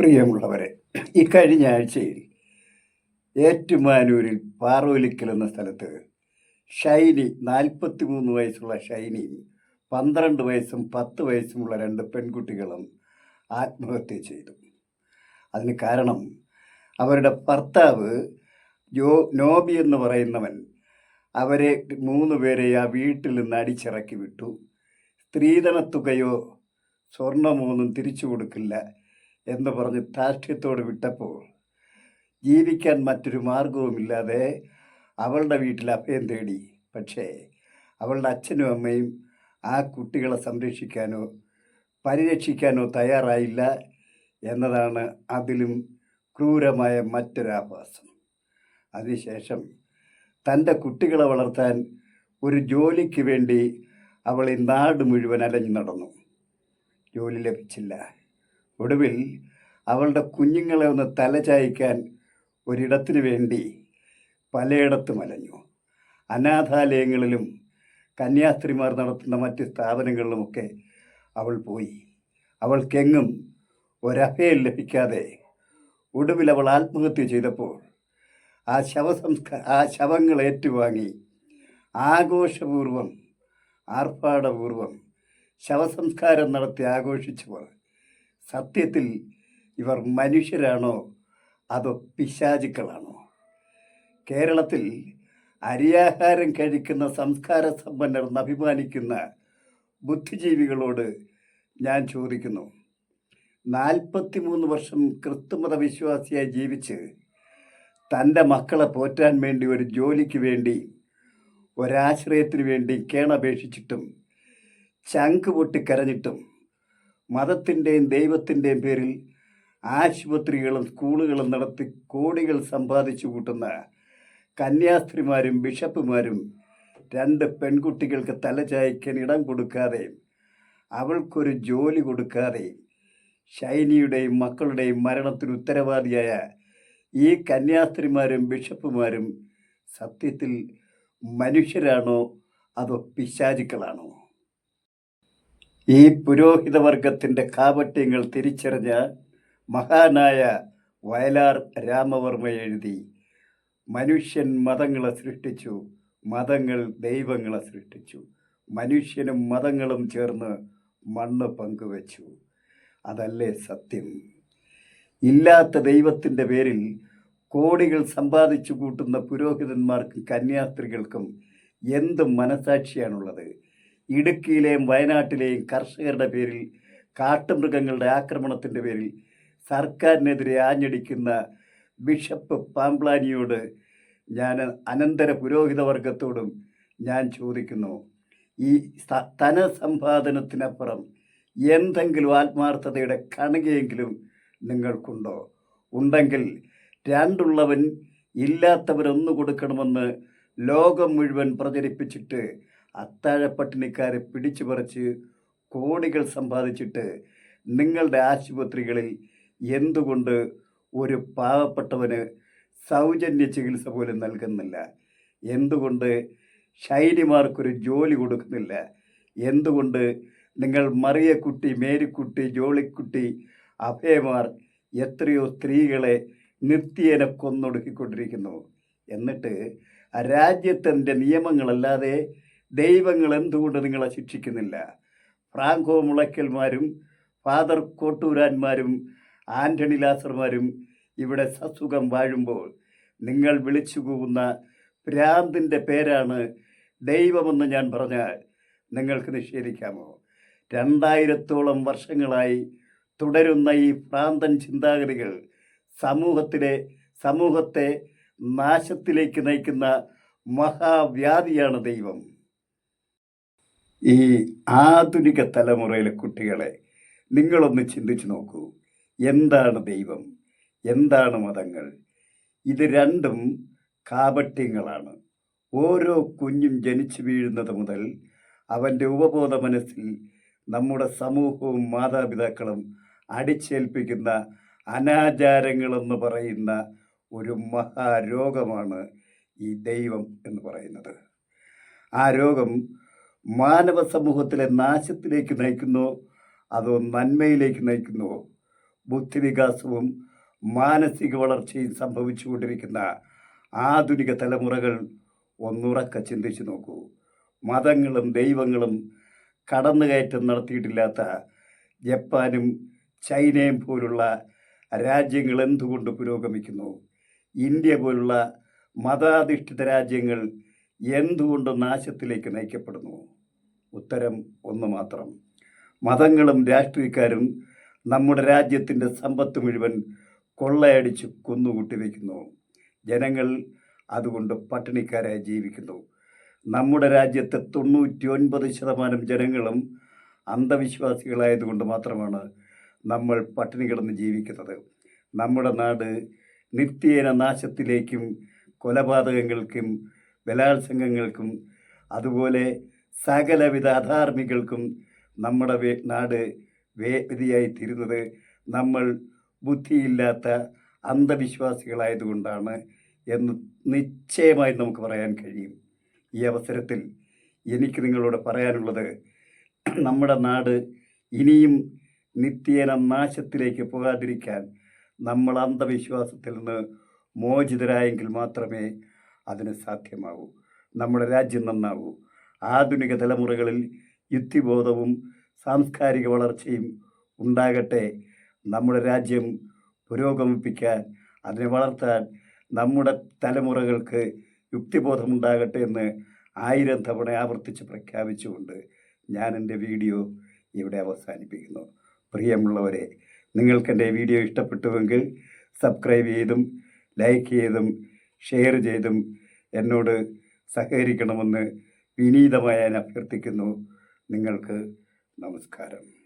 പ്രിയമുള്ളവരെ ഇക്കഴിഞ്ഞ ആഴ്ചയിൽ ഏറ്റുമാനൂരിൽ പാറോലിക്കൽ എന്ന സ്ഥലത്ത് ഷൈനി നാൽപ്പത്തി മൂന്ന് വയസ്സുള്ള ഷൈനി പന്ത്രണ്ട് വയസ്സും പത്ത് വയസ്സുമുള്ള രണ്ട് പെൺകുട്ടികളും ആത്മഹത്യ ചെയ്തു. അതിന് കാരണം അവരുടെ ഭർത്താവ് ജോ നോബി എന്ന് പറയുന്നവൻ അവരെ മൂന്ന് പേരെ ആ വീട്ടിൽ നിന്ന് അടിച്ചിറക്കി വിട്ടു. സ്ത്രീധന സ്ത്രീധനത്തുകയോ സ്വർണമൊന്നും തിരിച്ചു കൊടുക്കില്ല. എന്ന് പറഞ്ഞ് ധാർഷ്ട്യത്തോട് വിട്ടപ്പോൾ ജീവിക്കാൻ മറ്റൊരു മാർഗവുമില്ലാതെ അവളുടെ വീട്ടിൽ അഭയം തേടി. പക്ഷേ അവളുടെ അച്ഛനും അമ്മയും ആ കുട്ടികളെ സംരക്ഷിക്കാനോ പരിരക്ഷിക്കാനോ തയ്യാറായില്ല എന്നതാണ് അതിലും ക്രൂരമായ മറ്റൊരാഭാസം അതിനുശേഷം തന്റെ കുട്ടികളെ വളർത്താൻ ഒരു ജോലിക്ക് വേണ്ടി അവൾ ഈ നാട് മുഴുവൻ അലഞ്ഞു നടന്നു. ജോലി ലഭിച്ചില്ല. ഒടുവിൽ അവളുടെ കുഞ്ഞുങ്ങളെ ഒന്ന് തലചായ്ക്കാൻ ഒരിടത്തിനു വേണ്ടി പലയിടത്തും അലഞ്ഞു. അനാഥാലയങ്ങളിലും കന്യാസ്ത്രീമാർ നടത്തുന്ന മറ്റ് സ്ഥാപനങ്ങളിലുമൊക്കെ അവൾ പോയി. അവൾക്കെങ്ങും ഒരഭയം ലഭിക്കാതെ ഒടുവിൽ അവൾ ആത്മഹത്യ ചെയ്തപ്പോൾ ആ ശവസംസ്കാര ആ ശവങ്ങൾ ഏറ്റുവാങ്ങി ആഘോഷപൂർവം ആർഭാടപൂർവം ശവസംസ്കാരം നടത്തി ആഘോഷിച്ചവർ സത്യത്തിൽ ഇവർ മനുഷ്യരാണോ അതോ പിശാചുക്കളാണോ? കേരളത്തിൽ അരിയാഹാരം കഴിക്കുന്ന സംസ്കാര സമ്പന്നർ അഭിമാനിക്കുന്ന ബുദ്ധിജീവികളോട് ഞാൻ ചോദിക്കുന്നു. നാൽപ്പത്തിമൂന്ന് വർഷം ക്രിസ്തുമത വിശ്വാസിയായി ജീവിച്ച് തന്റെ മക്കളെ പോറ്റാൻ വേണ്ടി ഒരു ജോലിക്ക് വേണ്ടി ഒരാശ്രയത്തിന് വേണ്ടി കേണപേക്ഷിച്ചിട്ടും ചങ്ക് പൊട്ടിക്കരഞ്ഞിട്ടും മതത്തിന്റെയും ദൈവത്തിന്റെയും പേരിൽ ആശുപത്രികളും സ്കൂളുകളും നടത്തി കോടികൾ സമ്പാദിച്ചു കൂട്ടുന്ന കന്യാസ്ത്രീമാരും ബിഷപ്പുമാരും രണ്ട് പെൺകുട്ടികൾക്ക് തലചായ്ക്കാൻ ഇടം കൊടുക്കാതെ അവൾക്കൊരു ജോലി കൊടുക്കാതെ ഷൈനിയുടെയും മക്കളുടെയും മരണത്തിന് ഉത്തരവാദിയായ ഈ കന്യാസ്ത്രീമാരും ബിഷപ്പുമാരും സത്യത്തിൽ മനുഷ്യരാണോ അതോ പിശാചുക്കളാണോ? ഈ പുരോഹിത വർഗത്തിന്റെ കാപട്യങ്ങൾ തിരിച്ചറിഞ്ഞ മഹാനായ വയലാർ രാമവർമ്മ എഴുതി. മനുഷ്യൻ മതങ്ങളെ സൃഷ്ടിച്ചു മതങ്ങൾ ദൈവങ്ങളെ സൃഷ്ടിച്ചു. മനുഷ്യനും മതങ്ങളും ചേർന്ന് മണ്ണ് പങ്കുവച്ചു. അതല്ലേ സത്യം? ഇല്ലാത്ത ദൈവത്തിന്റെ പേരിൽ കോടികൾ സമ്പാദിച്ചു കൂട്ടുന്ന പുരോഹിതന്മാർക്കും കന്യാസ്ത്രീകൾക്കും എന്ത് മനസാക്ഷിയാണുള്ളത്? ഇടുക്കിയിലെയും വയനാട്ടിലെയും കർഷകരുടെ പേരിൽ കാട്ടുമൃഗങ്ങളുടെ ആക്രമണത്തിന്റെ പേരിൽ സർക്കാരിനെതിരെ ആഞ്ഞടിക്കുന്ന ബിഷപ്പ് പാംപ്ലാനിയോട് ഞാൻ അനന്തര പുരോഹിത വർഗത്തോടും ഞാൻ ചോദിക്കുന്നു ഈ ധനസമ്പാദനത്തിനപ്പുറം എന്തെങ്കിലും ആത്മാർത്ഥതയുടെ കണകയെങ്കിലും നിങ്ങൾക്കുണ്ടോ? ഉണ്ടെങ്കിൽ രണ്ടുള്ളവൻ ഇല്ലാത്തവരൊന്നു കൊടുക്കണമെന്ന് ലോകം മുഴുവൻ പ്രചരിപ്പിച്ചിട്ട് അത്താഴപ്പട്ടിണിക്കാരെ പിടിച്ചു പറിച്ച് കോടികൾ സമ്പാദിച്ചിട്ട് നിങ്ങളുടെ ആശുപത്രികളിൽ എന്തുകൊണ്ട് ഒരു പാവപ്പെട്ടവന് സൗജന്യ ചികിത്സ പോലും നൽകുന്നില്ല? എന്തുകൊണ്ട് ശൈലിമാർക്കൊരു ജോലി കൊടുക്കുന്നില്ല? എന്തുകൊണ്ട് നിങ്ങൾ മറിയക്കുട്ടി മേരിക്കുട്ടി ജോളിക്കുട്ടി അഭയമാർ എത്രയോ സ്ത്രീകളെ നിത്യേന കൊന്നൊടുക്കിക്കൊണ്ടിരിക്കുന്നു? എന്നിട്ട് രാജ്യത്തിന്റെ നിയമങ്ങളല്ലാതെ ദൈവങ്ങൾ എന്തുകൊണ്ട് നിങ്ങളെ ശിക്ഷിക്കുന്നില്ല? ഫ്രാങ്കോ മുളയ്ക്കൽമാരും ഫാദർ കോട്ടൂരാന്മാരും ആന്റണി ലാസർമാരും ഇവിടെ സസുഖം വാഴുമ്പോൾ നിങ്ങൾ വിളിച്ചു പോകുന്ന ഭ്രാന്തിന്റെ പേരാണ് ദൈവമെന്ന് ഞാൻ പറഞ്ഞാൽ നിങ്ങൾക്ക് നിഷേധിക്കാമോ? രണ്ടായിരത്തോളം വർഷങ്ങളായി തുടരുന്ന ഈ ഭ്രാന്തൻ ചിന്താഗതികൾ സമൂഹത്തിലെ സമൂഹത്തെ നാശത്തിലേക്ക് നയിക്കുന്ന മഹാവ്യാധിയാണ് ദൈവം. ഈ ആധുനിക തലമുറയിലെ കുട്ടികളെ നിങ്ങളൊന്ന് ചിന്തിച്ചു നോക്കൂ. എന്താണ് ദൈവം? എന്താണ് മതങ്ങൾ? ഇത് രണ്ടും കാപട്യങ്ങളാണ്. ഓരോ കുഞ്ഞും ജനിച്ചു വീഴുന്നത് മുതൽ അവന്റെ ഉപബോധ മനസ്സിൽ നമ്മുടെ സമൂഹവും മാതാപിതാക്കളും അടിച്ചേൽപ്പിക്കുന്ന അനാചാരങ്ങളെന്ന് പറയുന്ന ഒരു മഹാരോഗമാണ് ഈ ദൈവം എന്ന് പറയുന്നത്. ആ രോഗം മാനവ സമൂഹത്തിലെ നാശത്തിലേക്ക് നയിക്കുന്നോ. അതോ നന്മയിലേക്ക് നയിക്കുന്നുവോ ബുദ്ധിവികാസവും മാനസിക വളർച്ചയും സംഭവിച്ചുകൊണ്ടിരിക്കുന്ന ആധുനിക തലമുറകൾ ഒന്നുറക്ക ചിന്തിച്ചു നോക്കൂ. മതങ്ങളും ദൈവങ്ങളും കടന്നുകയറ്റം നടത്തിയിട്ടില്ലാത്ത ജപ്പാനും ചൈനയും പോലുള്ള രാജ്യങ്ങൾ എന്തുകൊണ്ട് പുരോഗമിക്കുന്നു? ഇന്ത്യ പോലുള്ള മതാധിഷ്ഠിത രാജ്യങ്ങൾ എന്തുകൊണ്ട് നാശത്തിലേക്ക് നയിക്കപ്പെടുന്നു? ഉത്തരം ഒന്ന് മാത്രം. മതങ്ങളും രാഷ്ട്രീയക്കാരും നമ്മുടെ രാജ്യത്തിന്റെ സമ്പത്ത് മുഴുവൻ കൊള്ളയടിച്ച് കൊന്നുകൂട്ടി വയ്ക്കുന്നു ജനങ്ങൾ അതുകൊണ്ട് പട്ടിണിക്കാരായി ജീവിക്കുന്നു. നമ്മുടെ രാജ്യത്തെ തൊണ്ണൂറ്റി ഒൻപത് ശതമാനം ജനങ്ങളും അന്ധവിശ്വാസികളായതുകൊണ്ട് മാത്രമാണ് നമ്മൾ പട്ടിണി കിടന്ന് ജീവിക്കുന്നത്. നമ്മുടെ നാട് നിത്യേന നാശത്തിലേക്കും കൊലപാതകങ്ങൾക്കും ബലാത്സംഗങ്ങൾക്കും അതുപോലെ സകലവിധ അധാർമികൾക്കും നമ്മുടെ വേ- നാട് വേദിയായി തീരുന്നത് നമ്മൾ ബുദ്ധിയില്ലാത്ത അന്ധവിശ്വാസികളായതുകൊണ്ടാണ് എന്ന് നിശ്ചയമായി നമുക്ക് പറയാൻ കഴിയും. ഈ അവസരത്തിൽ എനിക്ക് നിങ്ങളോട് പറയാനുള്ളത് നമ്മുടെ നാട് ഇനിയും നിത്യേന നാശത്തിലേക്ക് പോകാതിരിക്കാൻ നമ്മൾ അന്ധവിശ്വാസത്തിൽ നിന്ന് മോചിതരായെങ്കിൽ മാത്രമേ അതിന് സാധ്യമാവൂ. നമ്മുടെ രാജ്യം നന്നാവൂ. ആധുനിക തലമുറകളിൽ യുക്തിബോധവും സാംസ്കാരിക വളർച്ചയും ഉണ്ടാകട്ടെ. നമ്മുടെ രാജ്യം പുരോഗമിപ്പിക്കാൻ അതിനെ വളർത്താൻ നമ്മുടെ തലമുറകൾക്ക് യുക്തിബോധമുണ്ടാകട്ടെ എന്ന് ആയിരം തവണ ആവർത്തിച്ച് പ്രഖ്യാപിച്ചുകൊണ്ട് ഞാൻ എന്റെ വീഡിയോ ഇവിടെ അവസാനിപ്പിക്കുന്നു. പ്രിയമുള്ളവരെ നിങ്ങൾക്ക് എന്റെ വീഡിയോ ഇഷ്ടപ്പെട്ടുവെങ്കിൽ സബ്സ്ക്രൈബ് ചെയ്തും ലൈക്ക് ചെയ്തും ഷെയർ ചെയ്തും എന്നോട് സഹകരിക്കണമെന്ന് വിനീതമായി അഭ്യർത്ഥിക്കുന്നു. നിങ്ങൾക്ക് നമസ്കാരം.